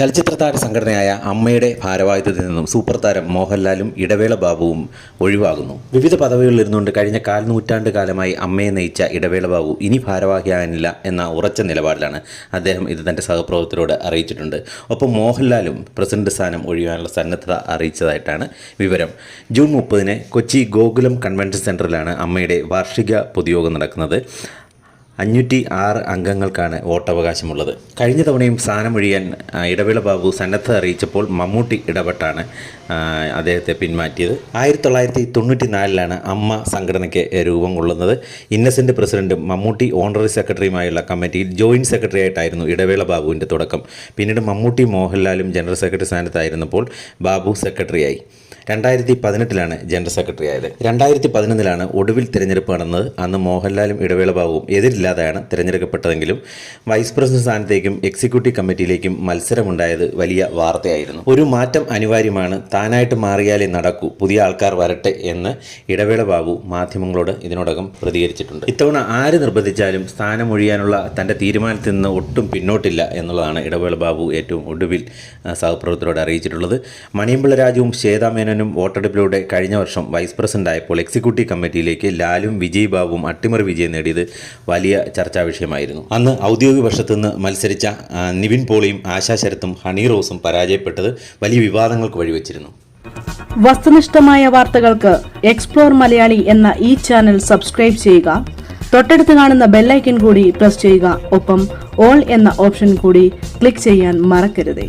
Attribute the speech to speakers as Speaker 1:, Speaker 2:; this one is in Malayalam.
Speaker 1: ചലച്ചിത്ര താര സംഘടനയായ അമ്മയുടെ ഭാരവാഹിത്വത്തിൽ നിന്നും സൂപ്പർ താരം മോഹൻലാലും ഇടവേള ബാബുവും ഒഴിവാകുന്നു. വിവിധ പദവികളിൽ ഇരുന്നുകൊണ്ട് കഴിഞ്ഞ കാൽ നൂറ്റാണ്ട് കാലമായി അമ്മയെ നയിച്ച ഇടവേള ബാബു ഇനി ഭാരവാഹിയാകാനില്ല എന്ന ഉറച്ച നിലപാടിലാണ് അദ്ദേഹം ഇത് തന്റെ സഹപ്രവർത്തകരോട് അറിയിച്ചിട്ടുണ്ട്. ഒപ്പം മോഹൻലാലും പ്രസിഡന്റ് സ്ഥാനം ഒഴിയാനുള്ള സന്നദ്ധത അറിയിച്ചതായിട്ടാണ് വിവരം. ജൂൺ മുപ്പതിന് കൊച്ചി ഗോകുലം കൺവെൻഷൻ സെന്ററിലാണ് അമ്മയുടെ വാർഷിക പൊതുയോഗം നടക്കുന്നത്. അഞ്ഞൂറ്റി ആറ് അംഗങ്ങൾക്കാണ് വോട്ടവകാശമുള്ളത്. കഴിഞ്ഞ തവണയും സ്ഥാനമൊഴിയാൻ ഇടവേള ബാബു സന്നദ്ധത അറിയിച്ചപ്പോൾ മമ്മൂട്ടി ഇടപെട്ടാണ് അദ്ദേഹത്തെ പിന്മാറ്റിയത്. ആയിരത്തി തൊള്ളായിരത്തി തൊണ്ണൂറ്റി നാലിലാണ് അമ്മ സംഘടനയ്ക്ക് രൂപം കൊള്ളുന്നത്. ഇന്നസെന്റ് പ്രസിഡന്റും മമ്മൂട്ടി ഓണററി സെക്രട്ടറിയുമായുള്ള കമ്മിറ്റിയിൽ ജോയിന്റ് സെക്രട്ടറി ആയിട്ടായിരുന്നു ഇടവേള ബാബുവിന്റെ തുടക്കം. പിന്നീട് മമ്മൂട്ടി മോഹൻലാലും ജനറൽ സെക്രട്ടറി സ്ഥാനത്തായിരുന്നപ്പോൾ ബാബു സെക്രട്ടറിയായി. രണ്ടായിരത്തി പതിനെട്ടിലാണ് ജനറൽ സെക്രട്ടറി ആയത്. രണ്ടായിരത്തി പതിനൊന്നിലാണ് ഒടുവിൽ തിരഞ്ഞെടുപ്പ് നടന്നത്. അന്ന് മോഹൻലാലും ഇടവേള ബാബുവും എതിരില്ലാതെയാണ് തിരഞ്ഞെടുക്കപ്പെട്ടതെങ്കിലും വൈസ് പ്രസിഡന്റ് സ്ഥാനത്തേക്കും എക്സിക്യൂട്ടീവ് കമ്മിറ്റിയിലേക്കും മത്സരമുണ്ടായത് വലിയ വാർത്തയായിരുന്നു. ഒരു മാറ്റം അനിവാര്യമാണ്. താനായിട്ട് മാറിയാലേ നടക്കൂ. പുതിയ ആൾക്കാർ വരട്ടെ എന്ന് ഇടവേള ബാബു മാധ്യമങ്ങളോട് ഇതിനോടകം പ്രതികരിച്ചിട്ടുണ്ട്. ഇത്തവണ ആര് നിർബന്ധിച്ചാലും സ്ഥാനമൊഴിയാനുള്ള തന്റെ തീരുമാനത്തിൽ നിന്ന് ഒട്ടും പിന്നോട്ടില്ല എന്നുള്ളതാണ് ഇടവേള ബാബു ഏറ്റവും ഒടുവിൽ സഹപ്രവർത്തകരോട് അറിയിച്ചിട്ടുള്ളത്. മണിയമ്പിള്ള രാജുവും ശ്വേതാ മേനോനും വോട്ടെടുപ്പിലൂടെ കഴിഞ്ഞ വർഷം വൈസ് പ്രസിഡന്റ് ആയപ്പോൾ എക്സിക്യൂട്ടീവ് കമ്മിറ്റിയിലേക്ക് ലാലും വിജയ് ബാബുവും അട്ടിമറി വിജയം നേടിയത് വലിയ ചർച്ചാ വിഷയമായിരുന്നു. അന്ന് ഔദ്യോഗിക വർഷത്തു നിന്ന് മത്സരിച്ച നിവിൻ പോളിയും ആശാ ശരത്തും ഹണി റോസും പരാജയപ്പെട്ടത് വലിയ വിവാദങ്ങൾക്ക് വഴിവെച്ചിരുന്നു.
Speaker 2: വസ്തുനിഷ്ഠമായ വാർത്തകൾക്ക് എക്സ്പ്ലോർ മലയാളി എന്ന ഈ ചാനൽ സബ്സ്ക്രൈബ് ചെയ്യുക. തൊട്ടടുത്ത് കാണുന്ന ബെല്ലൈക്കൻ കൂടി പ്രസ് ചെയ്യുക. ഒപ്പം ഓൾ എന്ന ഓപ്ഷൻ കൂടി ക്ലിക്ക് ചെയ്യാൻ മറക്കരുതേ.